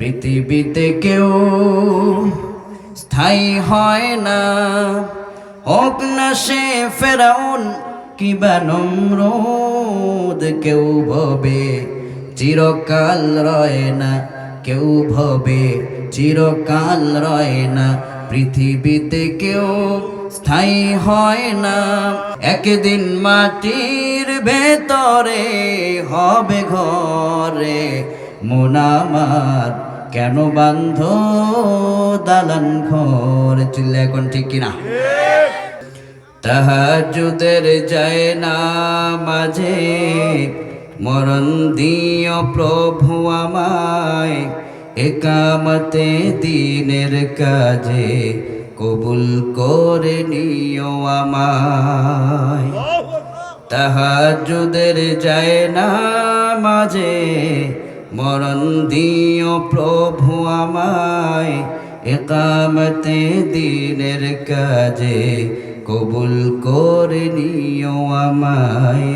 পৃথিবীতে কেউ স্থায়ী হয় না। হোক না সে ফেরাউন কিবা নমরুদ, কেউ ভবে চিরকাল রয় না। কেউ ভবে চিরকাল রয় না। পৃথিবীতে কেউ স্থায়ী হয় না। একদিন মাটির ভেতরে হবে ঘরে মোনামার কেন বান্ধ দালান ঘর? চিল্লা, এখন ঠিক কিনা? তাহাজুদের যায় না মাঝে, মরণ দিও প্রভু আমায়। একামতে দিনের কাজে কবুল করে নিও আমায়। তাহাজুদের যায় না মাঝে মরণ দিও প্রভু আমায়। একামতে দিনের কাজে কবুল করে নিও আমায়।